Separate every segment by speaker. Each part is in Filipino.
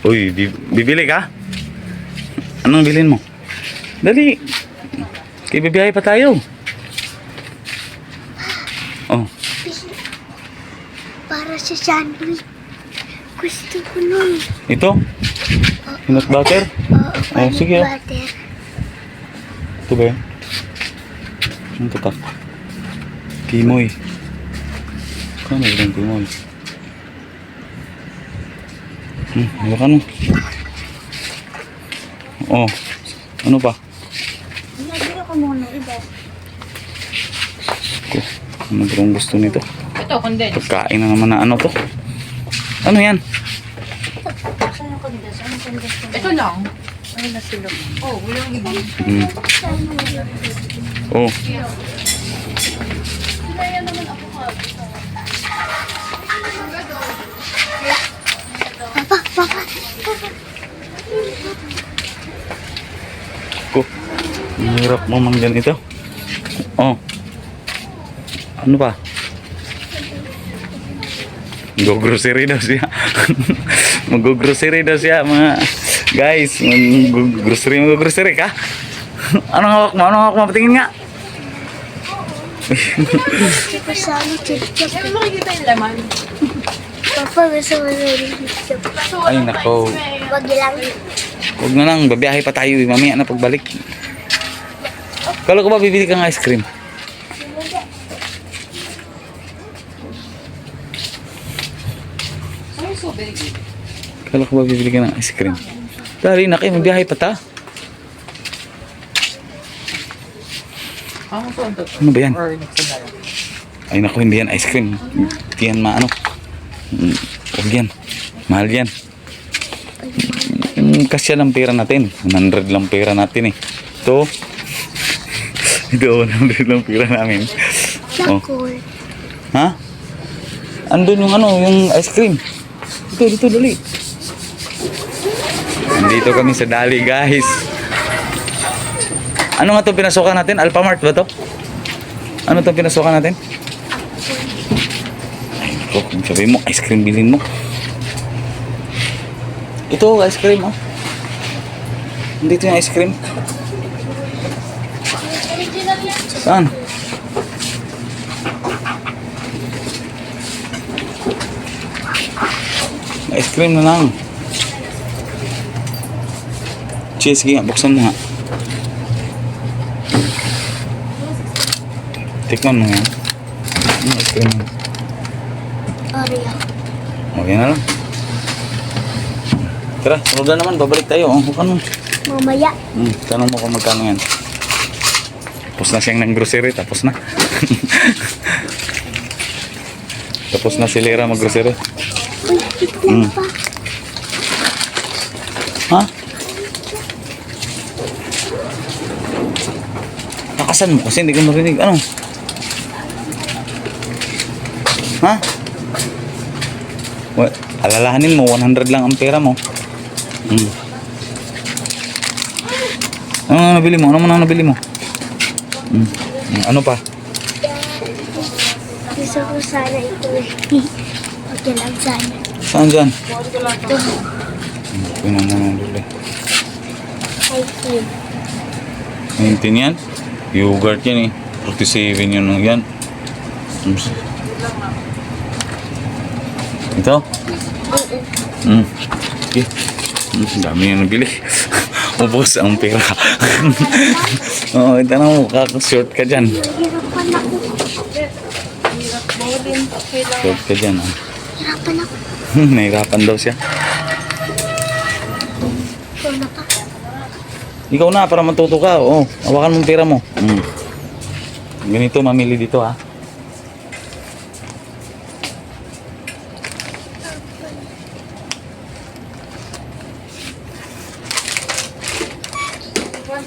Speaker 1: Uy, bi- bibili ka? Anong bilhin mo? Dali. Kaya bibiyahe pa tayo. Oh,
Speaker 2: Para sa sandwich. Gusto ko nun.
Speaker 1: ito? Peanut butter?
Speaker 2: Oo,
Speaker 1: Oh, sige.
Speaker 2: butter.
Speaker 1: Ito ba yan? Ang tatak. Timoy. Kano ba yung timoy? Hmm, hawakan mo. Oh, ano pa?
Speaker 2: Nagiro ko muna iba.
Speaker 1: Ko, ano ba ang gusto nito?
Speaker 3: Ito, condense.
Speaker 1: Pagkain na naman na ano to? Ano yan?
Speaker 2: Saan nila? Saan ko nila?
Speaker 3: Ito lang. Ano na sila? Oh, walang iba.
Speaker 1: Hmm. Oh,
Speaker 2: Papa,
Speaker 1: hirap mo mang ganito. Oh. Ano pa? Go-grocery daw siya. Mag-grocery daw siya, mga guys. Mag-grocery, mag-grocery ka? Anong hawak mo? Anong hawak mo? Patingin nga. Ay, nako. Huwag na lang, babiyahe pa tayo. eh. Mamaya na pagbalik. Kala ko ba bibili kang ice cream? Kala ko ba bibili ka ng ice cream? Dali na kayo, mabiyahe pa ta.
Speaker 3: Ano?
Speaker 1: Ano ba yan? Ay naku, hindi yan ice cream. Hindi yan maano. Mm, Huwag yan. Mahal yan. Mm, Kasya lang pera natin. 100 lang pera natin eh. Ito. Ito, 100 lang pera namin. Oh. Ha? Andun yung ano, yung ice cream. Dito, dito, dali. Nandito kami sa Dali, guys. Ano nga itong pinasukan natin? Alphamart ba to? Ano itong pinasukan natin? Ay, naku, kung sabihin mo, ice cream bilhin mo. Ito, ice cream, oh. Nandito yung ice cream. Saan? Ice cream na lang. Cheese, sige nga, buksan mo nga. Tikman mo nga. Ano, ice cream mo.
Speaker 2: Oreo.
Speaker 1: Okay na lang. Tara, sunod na naman, babalik tayo. Oh, ano?
Speaker 2: Mamaya.
Speaker 1: Hmm, tanong mo kung magkano yan. Tapos na siyang ng grocery, tapos na. tapos na si Lera mag-grocery. Mm. Ha? Nakasan mo kasi hindi ko marinig. Ano? Ha? Wa- alalahanin mo, 100 lang ang pera mo. Hmm. Ano na nabili mo? Ano mo na nabili mo? Hmm, Ano pa?
Speaker 2: Gusto ko sana ito eh. Okay lang sana.
Speaker 1: Saan dyan?
Speaker 2: Ito.
Speaker 1: Pinan mo na nabili.
Speaker 2: I think.
Speaker 1: 19 yan? Yogurt yan eh. 47 yun nung yan. Mm. Ito? Mm. Okay. Mm, dami yung nabili. Ubos ang pera. Oo, ito na mo. Short ka dyan. Short ka dyan. ah.
Speaker 2: Hirapan ako.
Speaker 1: Nahirapan daw siya.
Speaker 2: Ikaw na
Speaker 1: para matuto ka. Oo, hawakan mo ang pera mo. Mm. Ganito, mamili dito ha.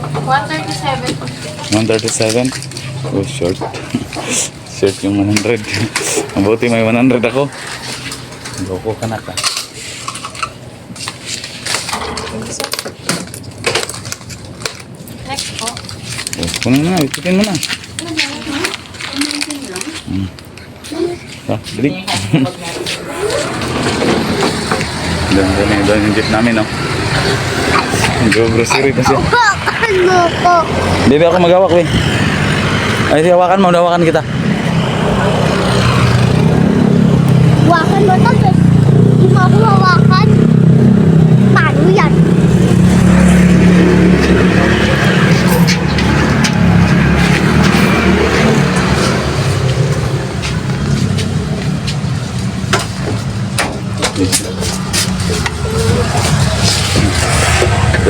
Speaker 3: 137.
Speaker 1: 137. Oh, short. short yung 100. Mabuti may 100 ako. Loko ka na ka.
Speaker 3: Next po.
Speaker 1: Oh, kunin mo na, itutin mo na. Hmm. Ah, dali. Doon, doon, doon yung jeep namin, no? Go-grocery kasi.
Speaker 2: Hawakan mo ko.
Speaker 1: Bebe, ako maghawak, we. Di, mo, hawakan kita.
Speaker 2: Mo to. eh. Hindi mo ako hawakan.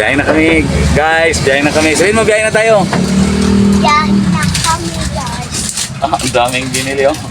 Speaker 1: Biyahe na kami, guys. Biyahe na kami. Sabihin mo, biyahe na tayo.
Speaker 2: Yan na kami guys.
Speaker 1: Ah, ang daming binili, oh.